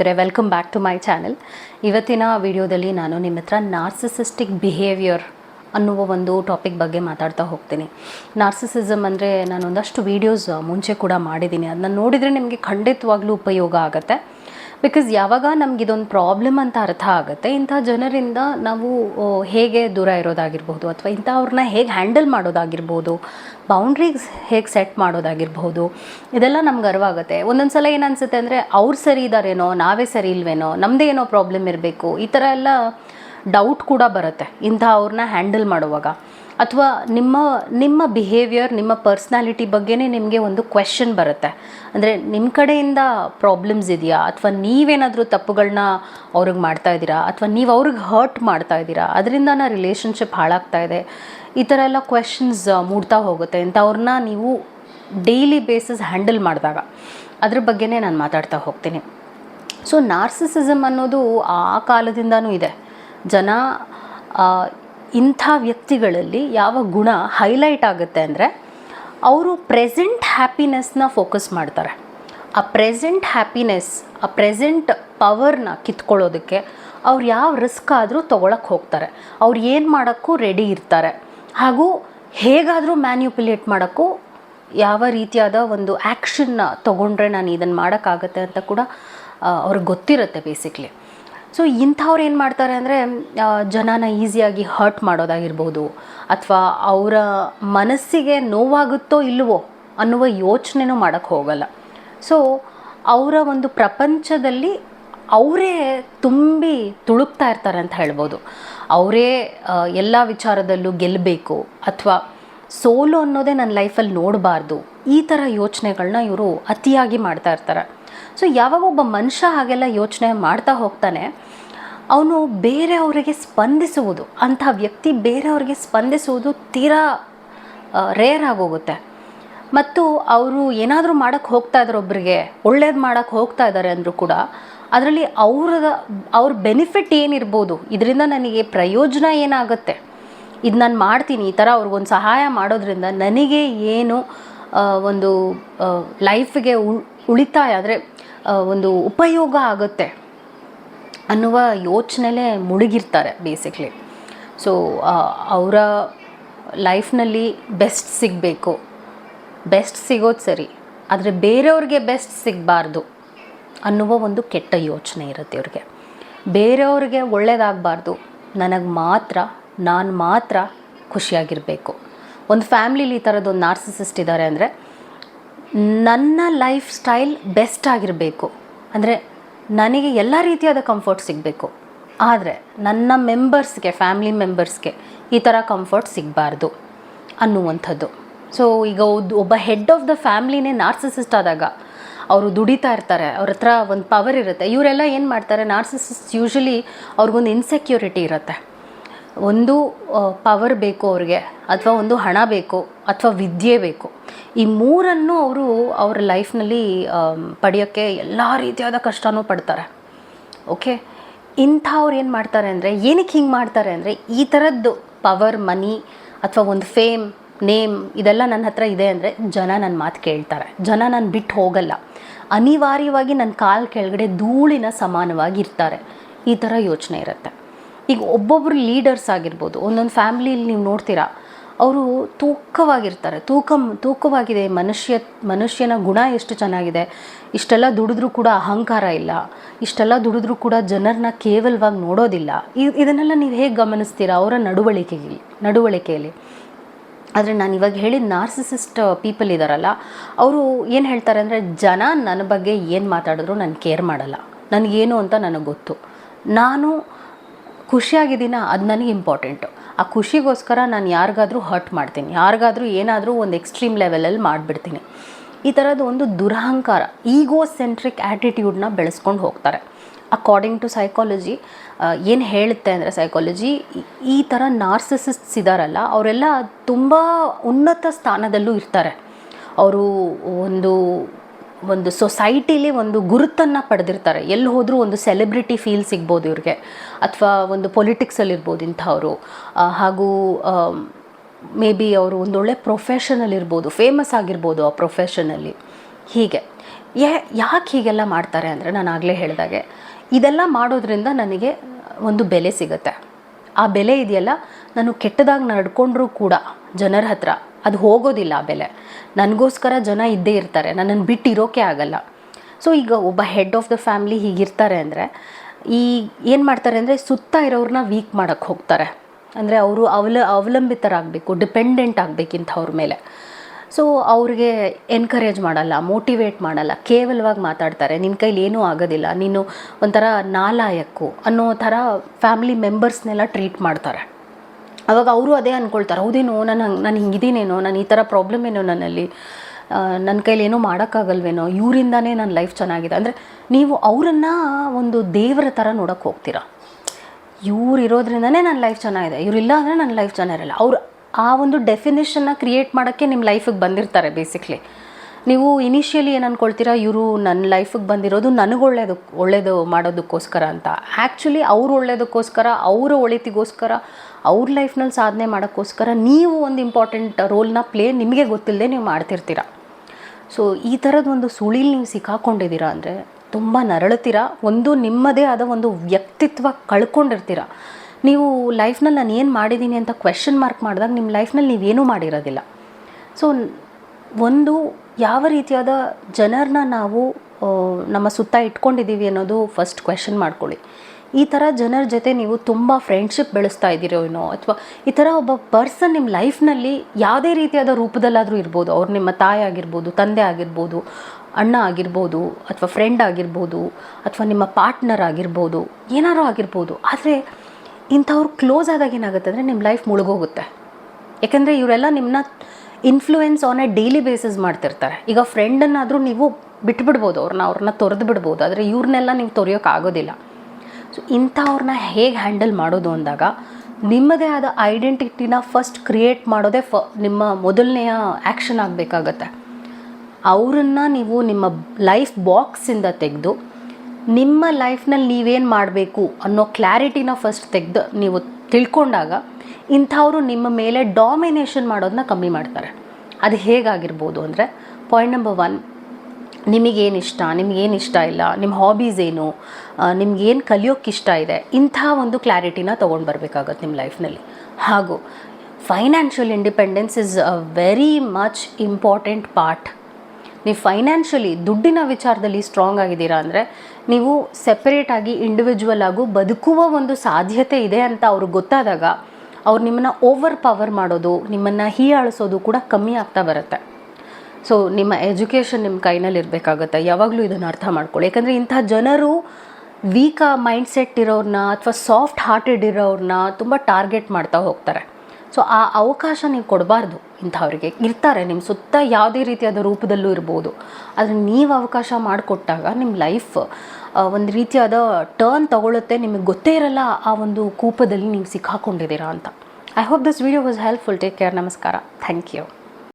ವೀಕ್ಷಕರೇ welcome back to my channel ಇವತ್ತಿನ ವಿಡಿಯೋದಲ್ಲಿ ನಾನು ನಿಮ್ಮ ಹತ್ರ ನಾರ್ಸಿಸಿಸ್ಟಿಕ್ ಬಿಹೇವಿಯರ್ ಅನ್ನುವ ಒಂದು ಟಾಪಿಕ್ ಬಗ್ಗೆ ಮಾತಾಡ್ತಾ ಹೋಗ್ತೀನಿ. ನಾರ್ಸಿಸಿಸಮ್ ಅಂದರೆ ನಾನು ಒಂದಷ್ಟು ವೀಡಿಯೋಸ್ ಮುಂಚೆ ಕೂಡ ಮಾಡಿದ್ದೀನಿ. ಅದನ್ನ ನೋಡಿದರೆ ನಿಮಗೆ ಖಂಡಿತವಾಗ್ಲೂ ಉಪಯೋಗ ಆಗುತ್ತೆ. ಬಿಕಾಸ್ ಯಾವಾಗ ನಮ್ಗೆ ಇದೊಂದು ಪ್ರಾಬ್ಲಮ್ ಅಂತ ಅರ್ಥ ಆಗುತ್ತೆ, ಇಂಥ ಜನರಿಂದ ನಾವು ಹೇಗೆ ದೂರ ಇರೋದಾಗಿರ್ಬೋದು, ಅಥವಾ ಇಂಥವ್ರನ್ನ ಹೇಗೆ ಹ್ಯಾಂಡಲ್ ಮಾಡೋದಾಗಿರ್ಬೋದು ಬೌಂಡ್ರೀಸ್ ಹೇಗೆ ಸೆಟ್ ಮಾಡೋದಾಗಿರ್ಬೋದು, ಇದೆಲ್ಲ ನಮ್ಗೆ ಅರಿವಾಗುತ್ತೆ ಒಂದೊಂದು ಸಲ ಏನು ಅನಿಸುತ್ತೆ ಅಂದರೆ, ಅವ್ರು ಸರಿ ಇದ್ದಾರೇನೋ ನಾವೇ ಸರಿ ಇಲ್ವೇನೋ ನಮ್ಮದೇ ಏನೋ ಪ್ರಾಬ್ಲಮ್ ಇರಬೇಕು, ಈ ಥರ ಎಲ್ಲ ಡೌಟ್ ಕೂಡ ಬರುತ್ತೆ ಇಂಥ ಅವ್ರನ್ನ ಹ್ಯಾಂಡಲ್ ಮಾಡುವಾಗ. ಅಥವಾ ನಿಮ್ಮ ನಿಮ್ಮ ಬಿಹೇವಿಯರ್ ನಿಮ್ಮ ಪರ್ಸ್ನಾಲಿಟಿ ಬಗ್ಗೆನೇ ನಿಮಗೆ ಒಂದು ಕ್ವೆಶನ್ ಬರುತ್ತೆ. ಅಂದರೆ ನಿಮ್ಮ ಕಡೆಯಿಂದ ಪ್ರಾಬ್ಲಮ್ಸ್ ಇದೆಯಾ? ಅಥವಾ ನೀವೇನಾದರೂ ತಪ್ಪುಗಳನ್ನ ಅವ್ರಿಗೆ ಮಾಡ್ತಾ ಇದ್ದೀರಾ? ಅಥವಾ ನೀವು ಅವ್ರಿಗೆ ಹರ್ಟ್ ಮಾಡ್ತಾ ಇದ್ದೀರಾ? ಅದರಿಂದ ಅದರಿಂದನ ರಿಲೇಷನ್ಶಿಪ್ ಹಾಳಾಗ್ತಾ ಇದೆ. ಈ ಥರ ಎಲ್ಲ ಕ್ವೆಶನ್ಸ್ ಮೂಡ್ತಾ ಹೋಗುತ್ತೆ. ಇಂಥವ್ರನ್ನ ನೀವು ಡೈಲಿ ಬೇಸಿಸ್ ಹ್ಯಾಂಡಲ್ ಮಾಡಿದಾಗ ಅದ್ರ ಬಗ್ಗೆನೇ ನಾನು ಮಾತಾಡ್ತಾ ಹೋಗ್ತೀನಿ. ಸೊ ನಾರ್ಸಿಸಿಸಮ್ ಅನ್ನೋದು ಆ ಕಾಲದಿಂದನೂ ಇದೆ. ಜನ ಇಂಥ ವ್ಯಕ್ತಿಗಳಲ್ಲಿ ಯಾವ ಗುಣ ಹೈಲೈಟ್ ಆಗುತ್ತೆ ಅಂದರೆ ಅವರು ಪ್ರೆಸೆಂಟ್ ಹ್ಯಾಪಿನೆಸ್ನ ಫೋಕಸ್ ಮಾಡ್ತಾರೆ. ಆ ಪ್ರೆಸೆಂಟ್ ಹ್ಯಾಪಿನೆಸ್ ಆ ಪ್ರೆಸೆಂಟ್ ಪವರ್ನ ಕಿತ್ಕೊಳ್ಳೋದಕ್ಕೆ ಅವ್ರು ಯಾವ ರಿಸ್ಕ್ ಆದರೂ ತೊಗೊಳಕ್ಕೆ ಹೋಗ್ತಾರೆ. ಅವ್ರು ಏನು ಮಾಡೋಕ್ಕೂ ರೆಡಿ ಇರ್ತಾರೆ. ಹಾಗೂ ಹೇಗಾದರೂ ಮ್ಯಾನ್ಯುಪುಲೇಟ್ ಮಾಡೋಕ್ಕೂ ಯಾವ ರೀತಿಯಾದ ಒಂದು ಆ್ಯಕ್ಷನ್ನ ತೊಗೊಂಡ್ರೆ ನಾನು ಇದನ್ನು ಮಾಡೋಕ್ಕಾಗತ್ತೆ ಅಂತ ಕೂಡ ಅವ್ರಿಗೆ ಗೊತ್ತಿರುತ್ತೆ ಬೇಸಿಕ್ಲಿ ಸೊ ಇಂಥವ್ರು ಏನು ಮಾಡ್ತಾರೆ ಅಂದರೆ ಜನನ ಈಸಿಯಾಗಿ ಹರ್ಟ್ ಮಾಡೋದಾಗಿರ್ಬೋದು, ಅಥವಾ ಅವರ ಮನಸ್ಸಿಗೆ ನೋವಾಗುತ್ತೋ ಇಲ್ಲವೋ ಅನ್ನುವ ಯೋಚನೆನೂ ಮಾಡೋಕ್ಕೆ ಹೋಗಲ್ಲ. ಸೊ ಅವರ ಒಂದು ಪ್ರಪಂಚದಲ್ಲಿ ಅವರೇ ತುಂಬಿ ತುಳುಕ್ತಾ ಇರ್ತಾರೆ ಅಂತ ಹೇಳ್ಬೋದು. ಅವರೇ ಎಲ್ಲ ವಿಚಾರದಲ್ಲೂ ಗೆಲ್ಲಬೇಕು ಅಥವಾ ಸೋಲು ಅನ್ನೋದೇ ನನ್ನ ಲೈಫಲ್ಲಿ ನೋಡಬಾರ್ದು ಈ ಥರ ಯೋಚನೆಗಳನ್ನ ಇವರು ಅತಿಯಾಗಿ ಮಾಡ್ತಾ ಇರ್ತಾರೆ. ಸೊ ಯಾವಾಗ ಒಬ್ಬ ಮನುಷ್ಯ ಹಾಗೆಲ್ಲ ಯೋಚನೆ ಮಾಡ್ತಾ ಹೋಗ್ತಾನೆ, ಅವನು ಬೇರೆಯವರಿಗೆ ಸ್ಪಂದಿಸುವುದು, ಅಂಥ ವ್ಯಕ್ತಿ ಬೇರೆಯವರಿಗೆ ಸ್ಪಂದಿಸುವುದು ತೀರಾ ರೇರ್ ಆಗೋಗುತ್ತೆ. ಮತ್ತು ಅವರು ಏನಾದರೂ ಮಾಡೋಕ್ಕೆ ಹೋಗ್ತಾ ಇದ್ದಾರೆ ಒಬ್ಬರಿಗೆ ಒಳ್ಳೇದು ಮಾಡೋಕ್ಕೆ ಹೋಗ್ತಾ ಇದ್ದಾರೆ ಅಂದರೂ ಕೂಡ, ಅದರಲ್ಲಿ ಅವ್ರದ, ಅವ್ರ ಬೆನಿಫಿಟ್ ಏನಿರ್ಬೋದು, ಇದರಿಂದ ನನಗೆ ಪ್ರಯೋಜನ ಏನಾಗುತ್ತೆ? ಇದು ನಾನು ಮಾಡ್ತೀನಿ, ಈ ಥರ ಅವ್ರಿಗೊಂದು ಸಹಾಯ ಮಾಡೋದ್ರಿಂದ ನನಗೆ ಏನು ಒಂದು ಲೈಫ್ಗೆ ಉಳಿತಾಯ, ಆದರೆ ಒಂದು ಉಪಯೋಗ ಆಗುತ್ತೆ ಅನ್ನುವ ಯೋಚನೆಲೇ ಮುಳುಗಿರ್ತಾರೆ ಬೇಸಿಕ್ಲಿ ಸೊ ಅವರ ಲೈಫ್ನಲ್ಲಿ ಬೆಸ್ಟ್ ಸಿಗಬೇಕು. ಬೆಸ್ಟ್ ಸಿಗೋದು ಸರಿ, ಆದರೆ ಬೇರೆಯವ್ರಿಗೆ ಬೆಸ್ಟ್ ಸಿಗಬಾರ್ದು ಅನ್ನುವ ಒಂದು ಕೆಟ್ಟ ಯೋಚನೆ ಇರುತ್ತೆ ಇವ್ರಿಗೆ. ಬೇರೆಯವ್ರಿಗೆ ಒಳ್ಳೇದಾಗಬಾರ್ದು, ನನಗೆ ಮಾತ್ರ, ನಾನು ಮಾತ್ರ ಖುಷಿಯಾಗಿರಬೇಕು. ಒಂದು ಫ್ಯಾಮಿಲಿಲಿ ಈ ಥರದ್ದೊಂದು ನಾರ್ಸಿಸಿಸ್ಟ್ ಇದ್ದಾರೆ ಅಂದರೆ ನನ್ನ ಲೈಫ್ ಸ್ಟೈಲ್ ಬೆಸ್ಟ್ ಆಗಿರಬೇಕು. ಅಂದರೆ ನನಗೆ ಎಲ್ಲ ರೀತಿಯಾದ ಕಂಫರ್ಟ್ ಸಿಗಬೇಕು. ಆದರೆ ನನ್ನ ಮೆಂಬರ್ಸ್ಗೆ ಫ್ಯಾಮ್ಲಿ ಮೆಂಬರ್ಸ್ಗೆ ಈ ಥರ ಕಂಫರ್ಟ್ ಸಿಗಬಾರ್ದು ಅನ್ನುವಂಥದ್ದು. ಸೊ ಈಗ ಒಬ್ಬ ಹೆಡ್ ಆಫ್ ದ ಫ್ಯಾಮ್ಲಿನೇ ನಾರ್ಸಿಸಿಸ್ಟ್ ಆದಾಗ ಅವರು ದುಡಿತಾ ಇರ್ತಾರೆ, ಅವ್ರ ಹತ್ರ ಒಂದು ಪವರ್ ಇರುತ್ತೆ. ಇವರೆಲ್ಲ ಏನು ಮಾಡ್ತಾರೆ ನಾರ್ಸಿಸಿಸ್ಟ್ ಯೂಶಲಿ ಅವ್ರಿಗೊಂದು ಇನ್ಸೆಕ್ಯೂರಿಟಿ ಇರುತ್ತೆ. ಒಂದು ಪವರ್ ಬೇಕು ಅವ್ರಿಗೆ, ಅಥವಾ ಒಂದು ಹಣ ಬೇಕು, ಅಥವಾ ವಿದ್ಯೆ ಬೇಕು. ಈ ಮೂರನ್ನು ಅವರು ಅವರ ಲೈಫ್ನಲ್ಲಿ ಪಡೆಯೋಕ್ಕೆ ಎಲ್ಲ ರೀತಿಯಾದ ಕಷ್ಟನೂ ಪಡ್ತಾರೆ. ಓಕೆ ಇಂಥವ್ರು ಏನು ಮಾಡ್ತಾರೆ ಅಂದರೆ, ಏನಕ್ಕೆ ಹಿಂಗೆ ಮಾಡ್ತಾರೆ ಅಂದರೆ, ಈ ಥರದ್ದು ಪವರ್ ಮನಿ ಅಥವಾ ಒಂದು ಫೇಮ್ ನೇಮ್ ಇದೆಲ್ಲ ನನ್ನ ಹತ್ರ ಇದೆ ಅಂದರೆ, ಜನ ನನ್ನ ಮಾತು ಕೇಳ್ತಾರೆ. ಜನ ನಾನು ಬಿಟ್ಟು ಹೋಗಲ್ಲ. ಅನಿವಾರ್ಯವಾಗಿ ನನ್ನ ಕಾಲು ಕೆಳಗಡೆ ಧೂಳಿನ ಸಮಾನವಾಗಿ ಇರ್ತಾರೆ. ಈ ಥರ ಯೋಚನೆ ಇರುತ್ತೆ. ಈಗ ಒಬ್ಬೊಬ್ಬರು ಲೀಡರ್ಸ್ ಆಗಿರ್ಬೋದು, ಒಂದೊಂದು ಫ್ಯಾಮ್ಲಿಲಿ ನೀವು ನೋಡ್ತೀರಾ, ಅವರು ತೂಕವಾಗಿರ್ತಾರೆ, ತೂಕ, ತೂಕವಾಗಿದೆ, ಮನುಷ್ಯ, ಮನುಷ್ಯನ ಗುಣ ಎಷ್ಟು ಚೆನ್ನಾಗಿದೆ, ಇಷ್ಟೆಲ್ಲ ದುಡಿದ್ರೂ ಕೂಡ ಅಹಂಕಾರ ಇಲ್ಲ, ಇಷ್ಟೆಲ್ಲ ದುಡಿದ್ರೂ ಕೂಡ ಜನರನ್ನ ಕೇವಲವಾಗಿ ನೋಡೋದಿಲ್ಲ. ಇದನ್ನೆಲ್ಲ ನೀವು ಹೇಗೆ ಗಮನಿಸ್ತೀರಾ ಅವರ ನಡವಳಿಕೆಯಲ್ಲಿ ನಡವಳಿಕೆಯಲ್ಲಿ? ಆದರೆ ನಾನು ಇವಾಗ ಹೇಳಿದ ನಾರ್ಸಿಸಿಸ್ಟ್ ಪೀಪಲ್ ಇದ್ದಾರಲ್ಲ ಅವರು ಏನು ಹೇಳ್ತಾರೆ ಅಂದರೆ, ಜನ ನನ್ನ ಬಗ್ಗೆ ಏನು ಮಾತಾಡಿದ್ರು ನಾನು ಕೇರ್ ಮಾಡಲ್ಲ, ನನಗೇನು ಅಂತ ನನಗೆ ಗೊತ್ತು. ನಾನು ಖುಷಿಯಾಗಿದ್ದೀನ? ಅದು ನನಗೆ ಇಂಪಾರ್ಟೆಂಟು ಆ ಖುಷಿಗೋಸ್ಕರ ನಾನು ಯಾರಿಗಾದ್ರೂ ಹರ್ಟ್ ಮಾಡ್ತೀನಿ. ಯಾರಿಗಾದ್ರೂ ಏನಾದರೂ ಒಂದು ಎಕ್ಸ್ಟ್ರೀಮ್ ಲೆವೆಲಲ್ಲಿ ಮಾಡಿಬಿಡ್ತೀನಿ. ಈ ಥರದ್ದು ಒಂದು ದುರಹಂಕಾರ ಈಗೋ ಸೆಂಟ್ರಿಕ್ ಆ್ಯಟಿಟ್ಯೂಡ್ನ ಬೆಳೆಸ್ಕೊಂಡು ಹೋಗ್ತಾರೆ. ಅಕಾರ್ಡಿಂಗ್ ಟು ಸೈಕಾಲಜಿ ಏನು ಹೇಳುತ್ತೆ ಅಂದರೆ ಸೈಕಾಲಜಿ ಈ ಥರ ನಾರ್ಸಿಸಿಸ್ಟ್ಸ್ ಇದ್ದಾರಲ್ಲ ಅವರೆಲ್ಲ ತುಂಬ ಉನ್ನತ ಸ್ಥಾನದಲ್ಲೂ ಇರ್ತಾರೆ. ಅವರು ಒಂದು ಒಂದು ಸೊಸೈಟಿಲಿ ಒಂದು ಗುರುತನ್ನು ಪಡೆದಿರ್ತಾರೆ. ಎಲ್ಲಿ ಹೋದರೂ ಒಂದು ಸೆಲೆಬ್ರಿಟಿ ಫೀಲ್ ಸಿಗ್ಬೋದು ಇವ್ರಿಗೆ. ಅಥವಾ ಒಂದು ಪೊಲಿಟಿಕ್ಸಲ್ಲಿ ಇರ್ಬೋದು ಇಂಥವರು. ಹಾಗೂ ಮೇ ಬಿ ಅವರು ಒಂದೊಳ್ಳೆ ಪ್ರೊಫೆಷನಲ್ ಇರ್ಬೋದು ಫೇಮಸ್ ಆಗಿರ್ಬೋದು ಆ ಪ್ರೊಫೆಷನಲ್ಲಿ ಹೀಗೆ. ಯಾ, ಯಾಕೆ ಹೀಗೆಲ್ಲ ಮಾಡ್ತಾರೆ ಅಂದರೆ ನಾನು ಆಗಲೇ ಹೇಳಿದಾಗೆ, ಇದೆಲ್ಲ ಮಾಡೋದ್ರಿಂದ ನನಗೆ ಒಂದು ಬೆಲೆ ಸಿಗುತ್ತೆ. ಆ ಬೆಲೆ ಇದೆಯಲ್ಲ ನಾನು ಕೆಟ್ಟದಾಗಿ ನಡ್ಕೊಂಡ್ರೂ ಕೂಡ ಜನರ ಹತ್ರ ಅದು ಹೋಗೋದಿಲ್ಲ ಬೆಲೆ. ನನಗೋಸ್ಕರ ಜನ ಇದ್ದೇ ಇರ್ತಾರೆ. ನನ್ನನ್ನು ಬಿಟ್ಟಿರೋಕೆ ಆಗಲ್ಲ. ಸೊ ಈಗ ಒಬ್ಬ ಹೆಡ್ ಆಫ್ ದ ಫ್ಯಾಮ್ಲಿ ಹೀಗಿರ್ತಾರೆ ಅಂದರೆ, ಈ ಏನು ಮಾಡ್ತಾರೆ ಅಂದರೆ ಸುತ್ತ ಇರೋರನ್ನ ವೀಕ್ ಮಾಡೋಕ್ಕೆ ಹೋಗ್ತಾರೆ. ಅಂದರೆ ಅವರು ಅವಲ, ಅವಲಂಬಿತರಾಗಬೇಕು ಡಿಪೆಂಡೆಂಟ್ ಆಗಬೇಕು ಇಂಥವ್ರ ಮೇಲೆ. ಸೊ ಅವ್ರಿಗೆ ಎನ್ಕರೇಜ್ ಮಾಡಲ್ಲ ಮೋಟಿವೇಟ್ ಮಾಡಲ್ಲ, ಕೇವಲವಾಗಿ ಮಾತಾಡ್ತಾರೆ ನಿನ್ನ ಕೈಲಿ ಏನೂ ಆಗೋದಿಲ್ಲ, ನೀನು ಒಂಥರ ನಾಲಾಯಕ್ಕು ಅನ್ನೋ ಥರ ಫ್ಯಾಮಿಲಿ ಮೆಂಬರ್ಸ್ನೆಲ್ಲ ಟ್ರೀಟ್ ಮಾಡ್ತಾರೆ. ಅವಾಗ ಅವರು ಅದೇ ಅಂದ್ಕೊಳ್ತಾರೆ ಹೌದೇನೋ, ನಾನು ಹಂಗೆ, ನಾನು ಹಿಂಗಿದ್ದೀನೇನೋ ನಾನು ಈ ಥರ ಪ್ರಾಬ್ಲಮ್ ಏನೋ ನನ್ನಲ್ಲಿ ನನ್ನ ಕೈಲಿ ಏನೋ ಮಾಡೋಕ್ಕಾಗಲ್ವೇನೋ, ಇವರಿಂದಾನೇ ನನ್ನ ಲೈಫ್ ಚೆನ್ನಾಗಿದೆ. ಅಂದರೆ ನೀವು ಅವರನ್ನು ಒಂದು ದೇವರ ಥರ ನೋಡೋಕ್ಕೆ ಹೋಗ್ತೀರಾ. ಇವ್ರು ಇರೋದ್ರಿಂದನೇ ನನ್ನ ಲೈಫ್ ಚೆನ್ನಾಗಿದೆ, ಇವರಿಲ್ಲ ಅಂದರೆ ನನ್ನ ಲೈಫ್ ಚೆನ್ನಾಗಿರಲ್ಲ. ಅವ್ರು ಆ ಒಂದು ಡೆಫಿನೇಷನ್ನ ಕ್ರಿಯೇಟ್ ಮಾಡೋಕ್ಕೆ ನಿಮ್ಮ ಲೈಫಿಗೆ ಬಂದಿರ್ತಾರೆ ಬೇಸಿಕ್ಲಿ ನೀವು ಇನಿಷಿಯಲಿ ಏನು ಅಂದ್ಕೊಳ್ತೀರಾ ಇವರು ನನ್ನ ಲೈಫಿಗೆ ಬಂದಿರೋದು ನನಗೆ ಒಳ್ಳೇದು ಒಳ್ಳೇದು ಮಾಡೋದಕ್ಕೋಸ್ಕರ ಅಂತ. ಆ್ಯಕ್ಚುಲಿ ಅವ್ರು ಒಳ್ಳೇದಕ್ಕೋಸ್ಕರ, ಅವರ ಒಳಿತಿಗೋಸ್ಕರ, ಅವ್ರ ಲೈಫ್ನಲ್ಲಿ ಸಾಧನೆ ಮಾಡೋಕ್ಕೋಸ್ಕರ ನೀವು ಒಂದು ಇಂಪಾರ್ಟೆಂಟ್ ರೋಲ್ನ ಪ್ಲೇ ನಿಮಗೆ ಗೊತ್ತಿಲ್ಲದೆ ನೀವು ಮಾಡ್ತಿರ್ತೀರ. ಸೊ ಈ ಥರದ ಒಂದು ಸುಳಿಲಿ ನೀವು ಸಿಕ್ಕಾಕೊಂಡಿದ್ದೀರಾ ಅಂದರೆ ತುಂಬ ನರಳುತ್ತೀರ ಒಂದು ನಿಮ್ಮದೇ ಆದ ಒಂದು ವ್ಯಕ್ತಿತ್ವ ಕಳ್ಕೊಂಡಿರ್ತೀರ? ನೀವು ಲೈಫ್ನಲ್ಲಿ ನಾನು ಏನು ಮಾಡಿದ್ದೀನಿ ಅಂತ ಕ್ವೆಶನ್ ಮಾರ್ಕ್ ಮಾಡಿದಾಗ ನಿಮ್ಮ ಲೈಫ್ನಲ್ಲಿ ನೀವೇನೂ ಮಾಡಿರೋದಿಲ್ಲ. ಸೊ ಒಂದು ಯಾವ ರೀತಿಯಾದ ಜನರನ್ನ ನಾವು ನಮ್ಮ ಸುತ್ತ ಇಟ್ಕೊಂಡಿದ್ದೀವಿ ಅನ್ನೋದು ಫಸ್ಟ್ ಕ್ವೆಶನ್ ಮಾಡ್ಕೊಳ್ಳಿ. ಈ ಥರ ಜನರ ಜೊತೆ ನೀವು ತುಂಬ ಫ್ರೆಂಡ್ಶಿಪ್ ಬೆಳೆಸ್ತಾ ಇದ್ದೀರೋ ಏನೋ, ಅಥವಾ ಈ ಥರ ಒಬ್ಬ ಪರ್ಸನ್ ನಿಮ್ಮ ಲೈಫ್ನಲ್ಲಿ ಯಾವುದೇ ರೀತಿಯಾದ ರೂಪದಲ್ಲಾದರೂ ಇರ್ಬೋದು. ಅವ್ರು ನಿಮ್ಮ ತಾಯಿ ಆಗಿರ್ಬೋದು, ತಂದೆ ಆಗಿರ್ಬೋದು, ಅಣ್ಣ ಆಗಿರ್ಬೋದು, ಅಥವಾ ಫ್ರೆಂಡ್ ಆಗಿರ್ಬೋದು, ಅಥವಾ ನಿಮ್ಮ ಪಾರ್ಟ್ನರ್ ಆಗಿರ್ಬೋದು, ಏನಾರು ಆಗಿರ್ಬೋದು. ಆದರೆ ಇಂಥವ್ರು ಕ್ಲೋಸ್ ಆದಾಗ ಏನಾಗುತ್ತೆ ಅಂದರೆ ನಿಮ್ಮ ಲೈಫ್ ಮುಳುಗೋಗುತ್ತೆ. ಯಾಕೆಂದರೆ ಇವರೆಲ್ಲ ನಿಮ್ಮನ್ನ influence on a daily basis ಮಾಡ್ತಿರ್ತಾರೆ. ಈಗ ಫ್ರೆಂಡನ್ನಾದರೂ ನೀವು ಬಿಟ್ಬಿಡ್ಬೋದು ಅವ್ರನ್ನ ಅವ್ರನ್ನ ತೊರೆದು ಬಿಡ್ಬೋದು, ಆದರೆ ಇವ್ರನ್ನೆಲ್ಲ ನೀವು ತೊರೆಯೋಕ್ಕಾಗೋದಿಲ್ಲ ಸೊ ಇಂಥವ್ರನ್ನ ಹೇಗೆ ಹ್ಯಾಂಡಲ್ ಮಾಡೋದು ಅಂದಾಗ, ನಿಮ್ಮದೇ ಆದ ಐಡೆಂಟಿಟಿನ ಫಸ್ಟ್ ಕ್ರಿಯೇಟ್ ಮಾಡೋದೇ ಫ ನಿಮ್ಮ ಮೊದಲನೆಯ ಆ್ಯಕ್ಷನ್ ಆಗಬೇಕಾಗತ್ತೆ. ಅವರನ್ನು ನೀವು ನಿಮ್ಮ ಲೈಫ್ ಬಾಕ್ಸಿಂದ ತೆಗೆದು, ನಿಮ್ಮ ಲೈಫ್ನಲ್ಲಿ ನೀವೇನು ಮಾಡಬೇಕು ಅನ್ನೋ ಕ್ಲಾರಿಟಿನ ಫಸ್ಟ್ ತೆಗೆದು ನೀವು ತಿಳ್ಕೊಂಡಾಗ ಇಂಥವರು ನಿಮ್ಮ ಮೇಲೆ ಡಾಮಿನೇಷನ್ ಮಾಡೋದನ್ನ ಕಮ್ಮಿ ಮಾಡ್ತಾರೆ. ಅದು ಹೇಗಾಗಿರ್ಬೋದು ಅಂದರೆ ಪಾಯಿಂಟ್ ನಂಬರ್ ಒನ್ ನಿಮಗೇನು ಇಷ್ಟ ನಿಮಗೇನು ಇಷ್ಟ ಇಲ್ಲ, ನಿಮ್ಮ ಹಾಬೀಸ್ ಏನು ನಿಮ್ಗೇನು ಕಲಿಯೋಕ್ಕೆ ಇಷ್ಟ ಇದೆ, ಇಂಥ ಒಂದು ಕ್ಲಾರಿಟಿನ ತೊಗೊಂಡು ಬರಬೇಕಾಗತ್ತೆ ನಿಮ್ಮ ಲೈಫ್ನಲ್ಲಿ ಹಾಗೂ financial independence is a very much important part ನೀವು ಫೈನಾನ್ಷಿಯಲಿ ದುಡ್ಡಿನ ವಿಚಾರದಲ್ಲಿ ಸ್ಟ್ರಾಂಗ್ ಆಗಿದ್ದೀರಾ ಅಂದರೆ ನೀವು ಸೆಪರೇಟ್ ಆಗಿ ಇಂಡಿವಿಜುವಲ್ ಆಗು ಬದುಕುವ ಒಂದು ಸಾಧ್ಯತೆ ಇದೆ ಅಂತ ಅವ್ರಿಗೆ ಗೊತ್ತಾದಾಗ ಅವ್ರು ನಿಮ್ಮನ್ನು ಓವರ್ ಪವರ್ ಮಾಡೋದು, ನಿಮ್ಮನ್ನು ಹೀಯಾಳಿಸೋದು ಕೂಡ ಕಮ್ಮಿ ಆಗ್ತಾ ಬರುತ್ತೆ. ಸೊ ನಿಮ್ಮ ಎಜುಕೇಷನ್ ನಿಮ್ಮ ಕೈನಲ್ಲಿ ಇರಬೇಕಾಗತ್ತೆ. ಯಾವಾಗಲೂ ಇದನ್ನು ಅರ್ಥ ಮಾಡ್ಕೊಳ್ಳಿ. ಯಾಕಂದರೆ ಇಂಥ ಜನರು ವೀಕ ಮೈಂಡ್ಸೆಟ್ ಇರೋರನ್ನ ಅಥವಾ ಸಾಫ್ಟ್ ಹಾರ್ಟೆಡ್ ಇರೋರನ್ನ ತುಂಬ ಟಾರ್ಗೆಟ್ ಮಾಡ್ತಾ ಹೋಗ್ತಾರೆ. ಸೊ ಆ ಅವಕಾಶ ನೀವು ಕೊಡಬಾರ್ದು. ಇಂಥವ್ರಿಗೆ. ಇರ್ತಾರೆ. ನಿಮ್ಮ ಸುತ್ತ ಯಾವುದೇ ರೀತಿಯಾದ ರೂಪದಲ್ಲೂ ಇರ್ಬೋದು. ಆದರೆ ನೀವು ಅವಕಾಶ ಮಾಡಿಕೊಟ್ಟಾಗ ನಿಮ್ಮ ಲೈಫ್ ಒಂದು ರೀತಿಯಾದ ಟರ್ನ್ ತಗೊಳ್ಳುತ್ತೆ ನಿಮಗೆ ಗೊತ್ತೇ ಇರಲ್ಲ ಆ ಒಂದು ಕೂಪದಲ್ಲಿ ನೀವು ಸಿಕ್ಕಾಕೊಂಡಿದ್ದೀರಾ ಅಂತ. I hope this video was helpful take care ನಮಸ್ಕಾರ. Thank you